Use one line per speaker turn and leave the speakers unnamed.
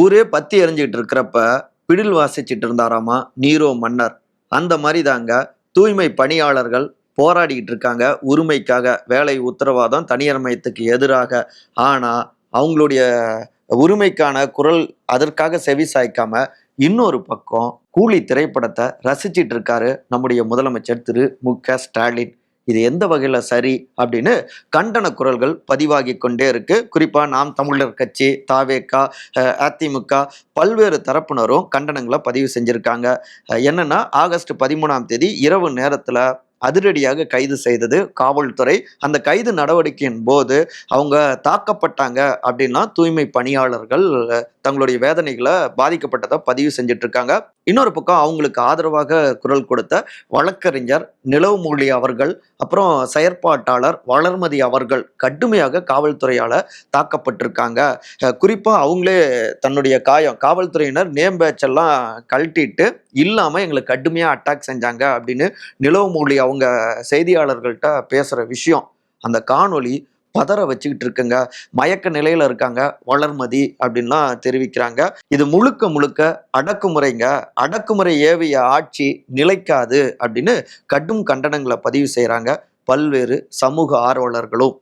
ஊரே பத்தி எறிஞ்சிக்கிட்டு இருக்கிறப்ப பிடில் வாசிச்சிட்டு இருந்தாராமா? நீரோ மன்னர். அந்த மாதிரி தாங்க தூய்மை பணியாளர்கள் போராடிக்கிட்டு இருக்காங்க. உரிமைக்காக வேலை உத்தரவாதம் தனியார்மயத்துக்கு எதிராக. ஆனால் அவங்களுடைய உரிமைக்கான குரல் அதற்காக செவி சாய்க்காம இன்னொரு பக்கம் கூலி திரைப்படத்தை ரசிச்சிட்டு இருக்காரு நம்முடைய முதலமைச்சர் திரு மு க ஸ்டாலின். இது எந்த வகையில் சரி அப்படின்னு கண்டன குரல்கள் பதிவாகி கொண்டே இருக்கு. குறிப்பாக நாம் தமிழர் கட்சி தாவேக்கா அதிமுக பல்வேறு தரப்பினரும் கண்டனங்களை பதிவு செஞ்சுருக்காங்க. என்னென்னா ஆகஸ்ட் பதிமூணாம் தேதி இரவு நேரத்தில் அதிரடியாக கைது செய்தது காவல்துறை. அந்த கைது நடவடிக்கையின் போது அவங்க தாக்கப்பட்டாங்க அப்படின்னா தூய்மை பணியாளர்கள் தங்களுடைய வேதனைகளை பாதிக்கப்பட்டதை பதிவு செஞ்சுட்டு இருக்காங்க இன்னொரு பக்கம் அவங்களுக்கு ஆதரவாக குரல் கொடுத்த வழக்கறிஞர் நிலவுமொழி அவர்கள் அப்புறம் செயற்பாட்டாளர் வளர்மதி அவர்கள் கடுமையாக காவல்துறையால் தாக்கப்பட்டிருக்காங்க. குறிப்பாக அவங்களே தன்னுடைய காயம் காவல்துறையினர் நேம் பேட்ச் எல்லாம் கழட்டிட்டு இல்லாமல் எங்களுக்கு கடுமையாக அட்டாக் செஞ்சாங்க அப்படின்னு நிலவுமொழி அவங்க செய்தியாளர்கள்ட்ட பேசுகிற விஷயம் அந்த காணொளி பதற வச்சுக்கிட்டு இருக்குங்க. மயக்க நிலையில் இருக்காங்க. வளர்மதி அப்படின்லாம் தெரிவிக்கிறாங்க. இது முழுக்க முழுக்க அடக்குமுறைங்க. அடக்குமுறை ஏவிய ஆட்சி நிலைக்காது அப்படின்னு கடும் கண்டனங்களை பதிவு செய்கிறாங்க பல்வேறு சமூக ஆர்வலர்களும்.